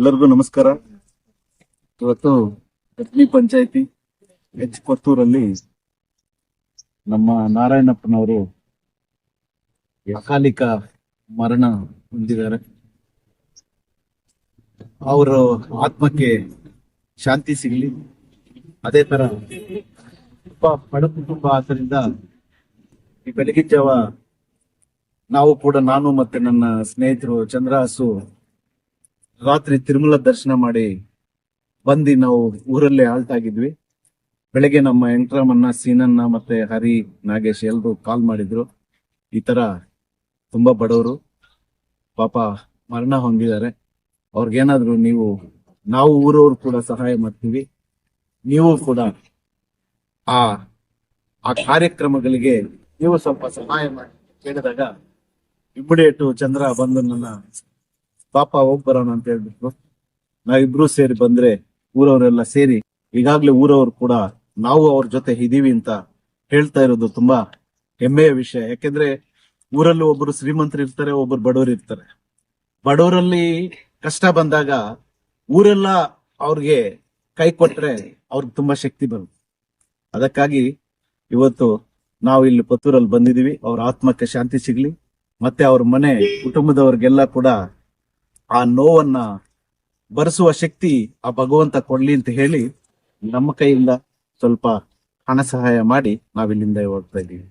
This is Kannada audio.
ಎಲ್ಲರಿಗೂ ನಮಸ್ಕಾರ. ಇವತ್ತು ಕಟ್ನಿ ಪಂಚಾಯತಿ ಎಚ್ ಕೊತ್ತೂರಲ್ಲಿ ನಮ್ಮ ನಾರಾಯಣಪ್ಪನವರು ಅಕಾಲಿಕ ಮರಣ ಹೊಂದಿದ್ದಾರೆ. ಅವರು ಆತ್ಮಕ್ಕೆ ಶಾಂತಿ ಸಿಗಲಿ. ಅದೇ ತರ ಬಡ ಕುಟುಂಬ ಆದ್ದರಿಂದ ಈ ಬೆಳಗಿನ ಜಾವ ನಾವು ಕೂಡ ನಾನು ಮತ್ತೆ ನನ್ನ ಸ್ನೇಹಿತರು ಚಂದ್ರಹಾಸು ರಾತ್ರಿ ತಿರುಮಲ ದರ್ಶನ ಮಾಡಿ ಬಂದು ನಾವು ಊರಲ್ಲೇ ಆಲ್ಟ್ ಆಗಿದ್ವಿ ಬೆಳಗ್ಗೆ ನಮ್ಮ ಎಂಟ್ರಾಮನ್ನ ಸೀನನ್ನ ಮತ್ತೆ ಹರಿ, ನಾಗೇಶ್ ಎಲ್ರು ಕಾಲ್ ಮಾಡಿದ್ರು. ಈ ತರ ತುಂಬಾ ಬಡವರು. ಪಾಪ ಮರಣ ಹೊಂದಿದ್ದಾರೆ. ಅವ್ರಿಗೇನಾದ್ರು ನೀವು, ನಾವು ಊರವ್ರು ಕೂಡ ಸಹಾಯ ಮಾಡ್ತೀವಿ. ನೀವು ಕೂಡ ಆ ಆ ಕಾರ್ಯಕ್ರಮಗಳಿಗೆ ನೀವು ಸ್ವಲ್ಪ ಸಹಾಯ ಮಾಡಿ ಕೇಳಿದಾಗ ಇಮಿಡಿಯೇಟ್ ಚಂದ್ರ ಬಂದು ನನ್ನ ಪಾಪ ಹೋಗ್ ಬರೋಣ ಅಂತ ಹೇಳ್ಬಿಟ್ರು. ನಾವಿಬ್ರು ಸೇರಿ ಬಂದ್ರೆ ಊರವರೆಲ್ಲ ಸೇರಿ ಈಗಾಗ್ಲೇ ಊರವ್ರು ಕೂಡ ನಾವು ಅವ್ರ ಜೊತೆ ಇದೀವಿ ಅಂತ ಹೇಳ್ತಾ ಇರೋದು ತುಂಬಾ ಹೆಮ್ಮೆಯ ವಿಷಯ. ಯಾಕೆಂದ್ರೆ ಊರಲ್ಲಿ ಒಬ್ರು ಶ್ರೀಮಂತರು ಇರ್ತಾರೆ, ಒಬ್ರು ಬಡವರು ಇರ್ತಾರೆ. ಬಡವರಲ್ಲಿ ಕಷ್ಟ ಬಂದಾಗ ಊರೆಲ್ಲ ಅವ್ರಿಗೆ ಕೈ ಕೊಟ್ರೆ ಅವ್ರಿಗೆ ತುಂಬಾ ಶಕ್ತಿ ಬರುತ್ತೆ. ಅದಕ್ಕಾಗಿ ಇವತ್ತು ನಾವು ಇಲ್ಲಿ ಪತ್ತೂರಲ್ಲಿ ಬಂದಿದೀವಿ ಅವ್ರ ಆತ್ಮಕ್ಕೆ ಶಾಂತಿ ಸಿಗ್ಲಿ. ಮತ್ತೆ ಅವ್ರ ಮನೆ ಕುಟುಂಬದವ್ರಿಗೆಲ್ಲ ಕೂಡ ಆ ನೋವನ್ನ ಬರೆಸುವ ಶಕ್ತಿ ಆ ಭಗವಂತ ಕೊಡ್ಲಿ ಅಂತ ಹೇಳಿ ನಮ್ಮ ಕೈಯಿಂದ ಸ್ವಲ್ಪ ಹಣ ಸಹಾಯ ಮಾಡಿ ನಾವಿಲ್ಲಿಂದ ಹೋಗ್ತಾ ಇದೀವಿ